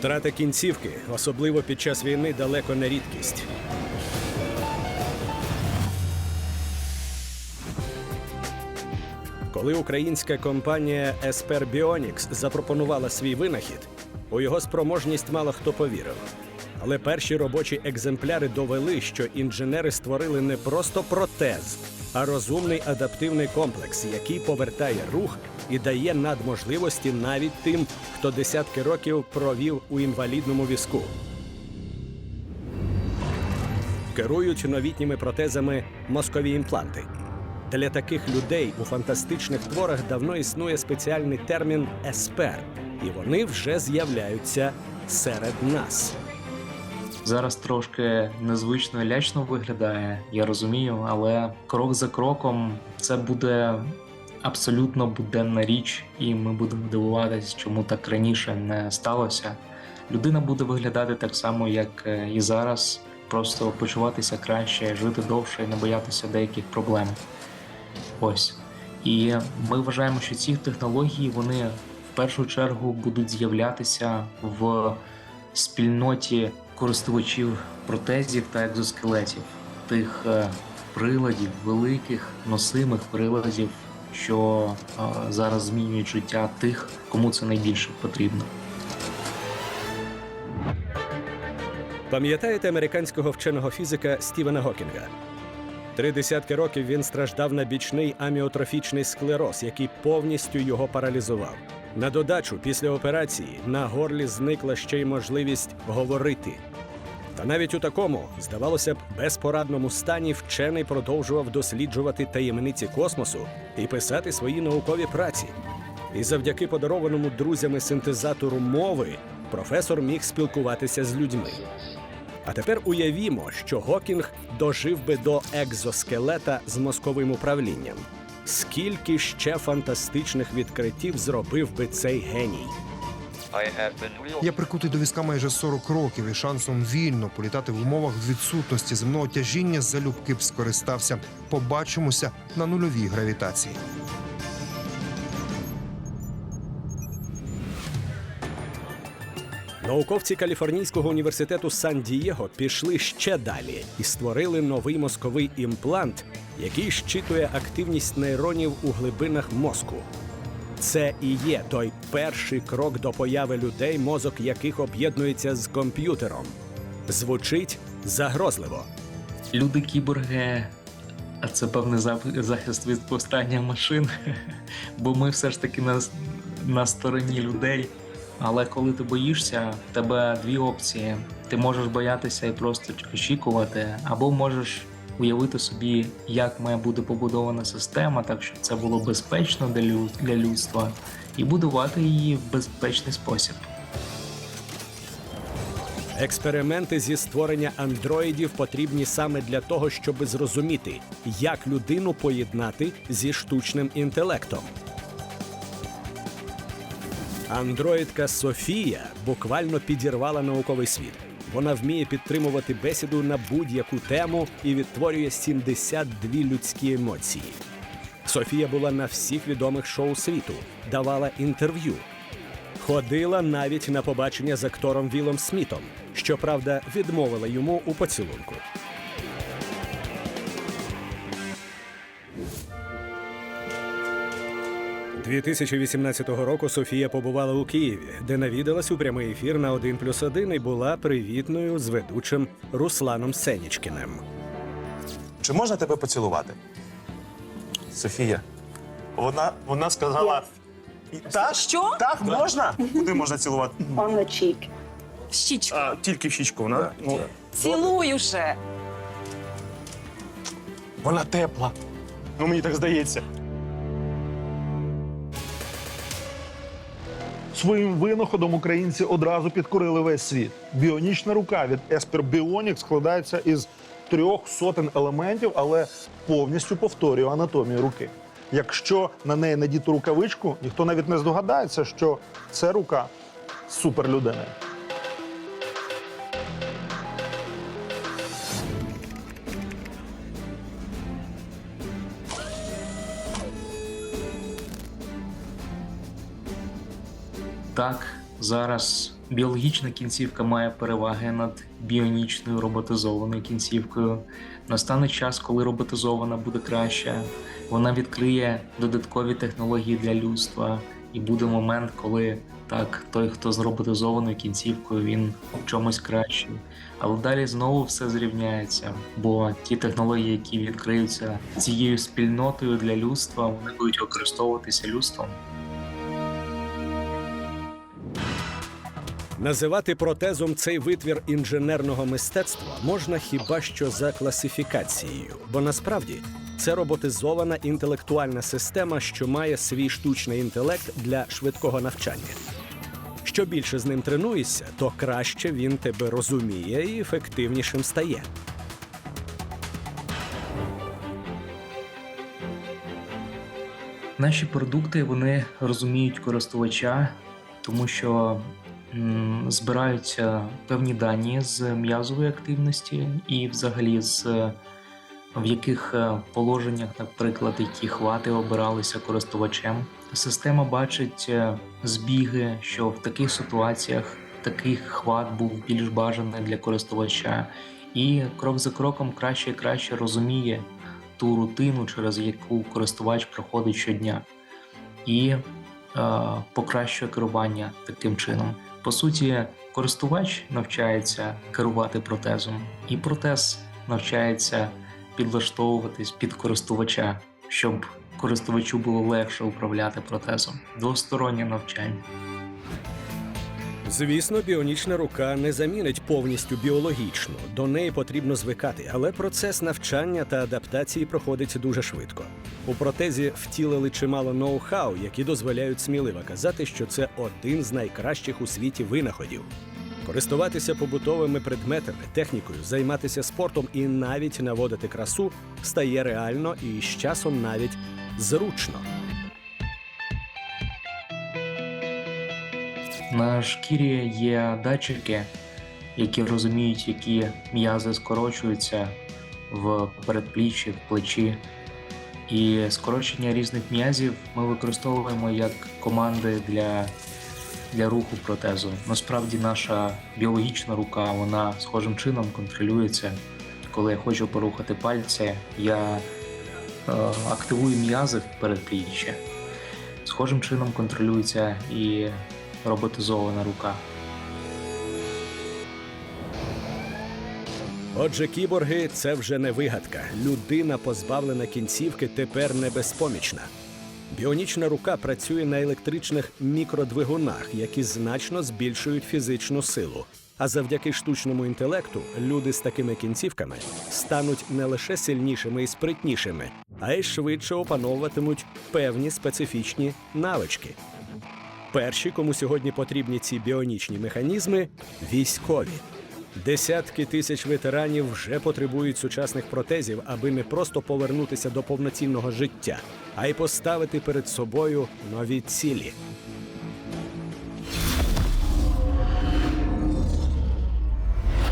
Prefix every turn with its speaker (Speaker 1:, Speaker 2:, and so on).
Speaker 1: Втрата кінцівки, особливо під час війни, далеко не рідкість. Коли українська компанія Esper Bionics запропонувала свій винахід, у його спроможність мало хто повірив. Але перші робочі екземпляри довели, що інженери створили не просто протез, а розумний адаптивний комплекс, який повертає рух і дає надможливості навіть тим, хто десятки років провів у інвалідному візку. Керують новітніми протезами мозкові імпланти. Для таких людей у фантастичних творах давно існує спеціальний термін еспер, і вони вже з'являються серед нас.
Speaker 2: Зараз трошки незвично лячно виглядає, я розумію, але крок за кроком це буде абсолютно буденна річ, і ми будемо дивуватись, чому так раніше не сталося. Людина буде виглядати так само, як е, і зараз, просто почуватися краще, жити довше і не боятися деяких проблем. Ось. І ми вважаємо, що ці технології вони в першу чергу будуть з'являтися в спільноті користувачів протезів та екзоскелетів, тих е, приладів, великих носимих приладів, що е, зараз змінюють життя тих, кому це найбільше потрібно.
Speaker 1: Пам'ятаєте американського вченого фізика Стівена Гокінга? Три десятки років він страждав на бічний аміотрофічний склероз, який повністю його паралізував. На додачу, після операції на горлі зникла ще й можливість говорити. Та навіть у такому, здавалося б, безпорадному стані вчений продовжував досліджувати таємниці космосу і писати свої наукові праці. І завдяки подарованому друзями синтезатору мови професор міг спілкуватися з людьми. А тепер уявімо, що Гокінг дожив би до екзоскелета з мозковим управлінням. Скільки ще фантастичних відкриттів зробив би цей геній?
Speaker 3: Я прикутий до візка майже 40 років і шансом вільно політати в умовах відсутності земного тяжіння залюбки б скористався. Побачимося на нульовій гравітації.
Speaker 1: Науковці Каліфорнійського університету Сан-Дієго пішли ще далі і створили новий мозковий імплант, який щитує активність нейронів у глибинах мозку. Це і є той перший крок до появи людей, мозок яких об'єднується з комп'ютером. Звучить загрозливо.
Speaker 2: Люди кіборги, а це певний захист від повстання машин, бо ми все ж таки на, на стороні людей. Але коли ти боїшся, в тебе дві опції: ти можеш боятися і просто очікувати, або можеш уявити собі, як має бути побудована система, так щоб це було безпечно для, лю- для людства, і будувати її в безпечний спосіб.
Speaker 1: Експерименти зі створення андроїдів потрібні саме для того, щоб зрозуміти, як людину поєднати зі штучним інтелектом. Андроїдка Софія буквально підірвала науковий світ. Вона вміє підтримувати бесіду на будь-яку тему і відтворює 72 людські емоції. Софія була на всіх відомих шоу світу, давала інтерв'ю, Ходила навіть на побачення з актором Вілом Смітом, щоправда, відмовила йому у поцілунку. – 2018 року Софія побувала у Києві, де навідалась у прямий ефір на 1 плюс 1 і була привітною з ведучим Русланом Сенічкіним.
Speaker 4: Чи можна тебе поцілувати? Софія. Вона, вона сказала. Так?
Speaker 5: Що?
Speaker 4: Так, можна? Куди можна цілувати?
Speaker 5: On the cheek. В щічку.
Speaker 4: А, тільки в щічку. Вона, ну,
Speaker 5: Цілуй уже.
Speaker 4: вона тепла. Ну, мені так здається.
Speaker 6: Своїм винаходом українці одразу підкорили весь світ. Біонічна рука від Esper Bionic складається із трьох сотень елементів, але повністю повторює анатомію руки. Якщо на неї надіти рукавичку, ніхто навіть не здогадається, що це рука суперлюдини.
Speaker 2: Так, зараз біологічна кінцівка має переваги над біонічною роботизованою кінцівкою. Настане час, коли роботизована буде краща. Вона відкриє додаткові технології для людства, і буде момент, коли так, той, хто з роботизованою кінцівкою, він в чомусь кращий. Але далі знову все зрівняється, бо ті технології, які відкриються цією спільнотою для людства, вони будуть використовуватися людством.
Speaker 1: Називати протезом цей витвір інженерного мистецтва можна хіба що за класифікацією, бо насправді це роботизована інтелектуальна система, що має свій штучний інтелект для швидкого навчання. Що більше з ним тренуєшся, то краще він тебе розуміє і ефективнішим стає.
Speaker 2: Наші продукти вони розуміють користувача, тому що збираються певні дані з м'язової активності і, взагалі, з в яких е, положеннях, наприклад, які хвати обиралися користувачем. Система бачить е, збіги, що в таких ситуаціях такий хват був більш бажаний для користувача, і крок за кроком краще і краще розуміє ту рутину, через яку користувач проходить щодня, і е, покращує керування таким чином. По суті, користувач навчається керувати протезом, і протез навчається підлаштовуватись під користувача, щоб користувачу було легше управляти протезом. Двостороннє навчання.
Speaker 1: Звісно, біонічна рука не замінить повністю біологічну. До неї потрібно звикати, але процес навчання та адаптації проходить дуже швидко. У протезі втілили чимало ноу-хау, які дозволяють сміливо казати, що це один з найкращих у світі винаходів. Користуватися побутовими предметами, технікою, займатися спортом і навіть наводити красу стає реально і з часом навіть зручно.
Speaker 2: На шкірі є датчики, які розуміють, які м'язи скорочуються в передпліччі, в плечі. І скорочення різних м'язів ми використовуємо як команди для, для руху протезу. Насправді наша біологічна рука вона схожим чином контролюється. Коли я хочу порухати пальці, я е, активую м'язи в передпліччя. Схожим чином контролюється і роботизована рука.
Speaker 1: Отже, кіборги це вже не вигадка. Людина, позбавлена кінцівки, тепер не безпомічна. Біонічна рука працює на електричних мікродвигунах, які значно збільшують фізичну силу. А завдяки штучному інтелекту люди з такими кінцівками стануть не лише сильнішими і спритнішими, а й швидше опановуватимуть певні специфічні навички. Перші, кому сьогодні потрібні ці біонічні механізми військові. Десятки тисяч ветеранів вже потребують сучасних протезів, аби не просто повернутися до повноцінного життя, а й поставити перед собою нові цілі.